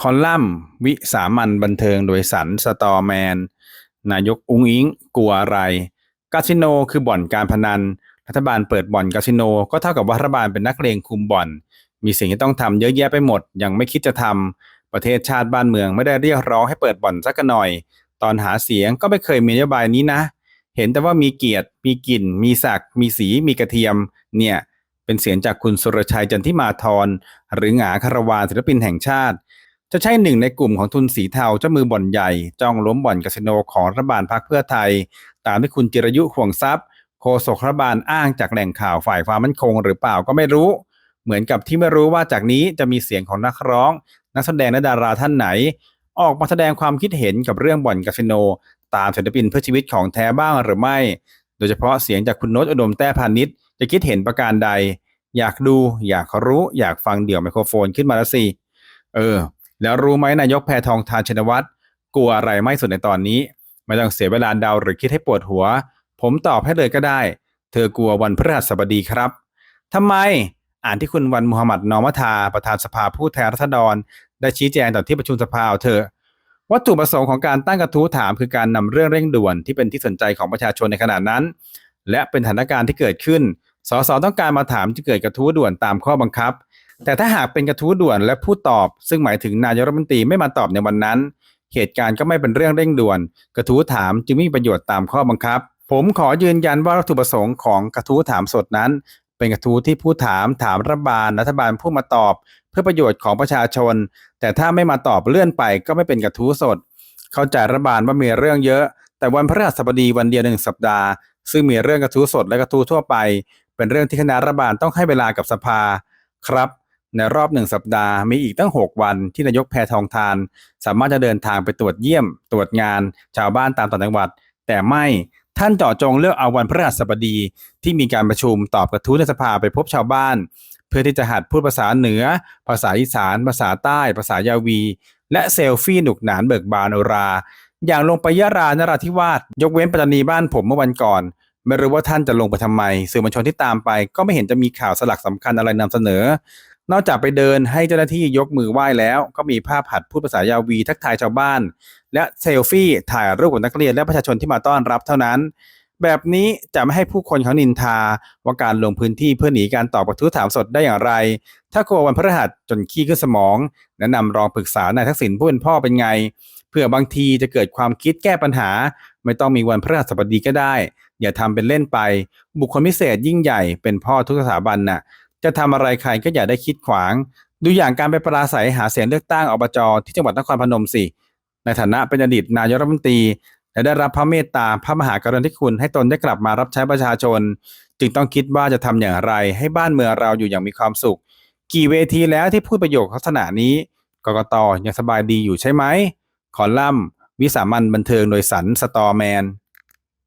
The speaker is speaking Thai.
คอลัมน์วิสามัญบันเทิงโดยสันสตอแมน นายกอุ้งอิงกลัวอะไรคาสิโนคือบ่อนการพนัน รัฐบาลเปิดบ่อนคาสิโน ก็เท่ากับว่ารัฐบาลเป็นนักเลงคุมบ่อน มีสิ่งที่ต้องทำเยอะแยะไปหมด ยังไม่คิดจะทำประเทศชาติบ้านเมืองไม่ได้เรียกร้องให้เปิดบ่อนสักหน่อย ตอนหาเสียงก็ไม่เคยมีนโยบายนี้นะ เห็นแต่ว่ามีเกียรติ มีกลิ่น มีศักดิ์มีสี มีกระเทียม เนี่ย เป็นเสียงจากคุณสุรชัยจันทิมาธรหรือหงาคารวานศิลปินแห่งชาติ จะใช่หนึ่งในกลุ่มของทุนสีเทาเจ้ามือบ่อนใหญ่ จ้องล้มบ่อนคาสิโนของรัฐบาลพรรคเพื่อไทย ตามที่คุณจิรยุห่วงทรัพย์ โฆษกรัฐบาลอ้างจากแหล่งข่าวฝ่ายความมั่นคงหรือเปล่าก็ไม่รู้ เหมือนกับที่ไม่รู้ว่าจากนี้จะมีเสียงของนักร้อง นักแสดงและดาราท่านไหน ออกมาแสดงความคิดเห็นกับเรื่องบ่อนคาสิโน ตามศิลปินเพื่อชีวิตของแท้บ้างหรือไม่ โดยเฉพาะเสียงจากคุณโน้ตอุดมแต้พานิชจะคิดเห็นประการใด อยากดู อยากรู้ อยากฟังเดี่ยวไมโครโฟนขึ้นมาล้วสิเออ แล้วรู้ไหมนายกแพทองทานชินวัตรกลัวอะไรไม่สุดในตอนนี้ ไม่ต้องเสียเวลาเดาหรือคิดให้ปวดหัว ผมตอบให้เลยก็ได้ เธอกลัววันพฤหัสบดีครับทำไมอ่านที่คุณวันมุฮัมหมัดนอมทาประธานสภาผู้แทนราษฎร ได้ชี้แจงต่อที่ประชุมสภาเอาเถอวัตถุประสงค์ของการตั้งกระทู้ถามคือการนำเรื่องเร่งด่วนที่เป็นที่สนใจของประชาชนในขณะนั้น และเป็นสถานการณ์ที่เกิดขึ้น สสต้องการมาถามจึงเกิดกระทู้ด่วนตามข้อบังคับ แต่ถ้าหากเป็นกระทู้ด่วนและผู้ตอบ ซึ่งหมายถึงนายกรัฐมนตรีไม่มาตอบในวันนั้น เหตุการณ์ก็ไม่เป็นเรื่องเร่งด่วน กระทู้ถามจึงไม่มีประโยชน์ตามข้อบังคับ ผมขอยืนยันว่าวัตถุประสงค์ของกระทู้ถามสดนั้น เป็นกระทู้ที่ผู้ถามถามรัฐบาลรัฐบาลผู้มาตอบ เพื่อประโยชน์ของประชาชน แต่ถ้าไม่มาตอบเลื่อนไปก็ไม่เป็นกระทู้สด เข้าใจรัฐบาลว่ามีเรื่องเยอะ แต่วันพฤหัสบดีวันเดียวหนึ่งสัปดาห์ ซึ่งมีเรื่องกระทู้สดและกระทู้ทั่วไป เป็นเรื่องที่คณะรัฐบาลต้องให้เวลากับสภาครับ ในรอบหนึ่งสัปดาห์มีอีกตั้ง 6 วันที่นายกแพทองทาน สามารถจะเดินทางไปตรวจเยี่ยม ตรวจงาน ชาวบ้านตามต่างจังหวัด แต่ไม่ท่านเจาะจงเลือกเอาวันพฤหัสบดีที่มีการประชุมตอบกระทู้ในสภาไปพบชาวบ้าน เพื่อที่จะหัดพูดภาษาเหนือ ภาษาอีสาน ภาษาใต้ ภาษายาวี และเซลฟี่หนุกหนานเบิกบานอรา อย่างลงไปยะรานราธิวาสยกเว้นปัตตานีบ้านผมเมื่อวันก่อนไม่รู้ว่าท่านจะลงไปทำไม สื่อมวลชนที่ตามไป ก็ไม่เห็นจะมีข่าวสลักสำคัญอะไรนำเสนอ นอกจากไปเดินให้เจ้าหน้าที่ยกมือไหว้แล้ว ก็มีภาพหัดพูดภาษายาวีทักทายชาวบ้าน และเซลฟี่ถ่ายรูปกับนักเรียนและประชาชนที่มาต้อนรับเท่านั้น แบบนี้จะไม่ให้ผู้คนเขานินทา ว่าการลงพื้นที่เพื่อหนีการตอบกระทู้ถามสดได้อย่างไร ถ้ากลัววันพฤหัสจนขี้ขึ้นสมองแนะนำรองปรึกษานายทักษิณผู้เป็นพ่อเป็นไงเพื่อบางทีจะเกิดความคิดแก้ปัญหา ไม่ต้องมีวันพฤหัสบดีก็ได้ อย่าทำเป็นเล่นไป บุคคลพิเศษยิ่งใหญ่เป็นพ่อทุกสถาบันน่ะ จะทำอะไรใครก็อย่าได้คิดขวาง ดูอย่างการไปปราศัยหาเสียงเลือกตั้งอบจอที่จังหวัดนครพนมสิ ในฐานะเป็นอดีตนายกรัฐมนตรี และได้รับพระเมตตาพระมหากรุณาธิคุณให้ตนได้กลับมารับใช้ประชาชน จึงต้องคิดว่าจะทำอย่างไรให้บ้านเมืองเราอยู่อย่างมีความสุข กี่เวทีแล้วที่พูดประโยคลักษณะนี้กกตยังสบายดีอยู่ใช่ไหมคอลัมน์วิสามันบันเทิงโดยสันสตอแมน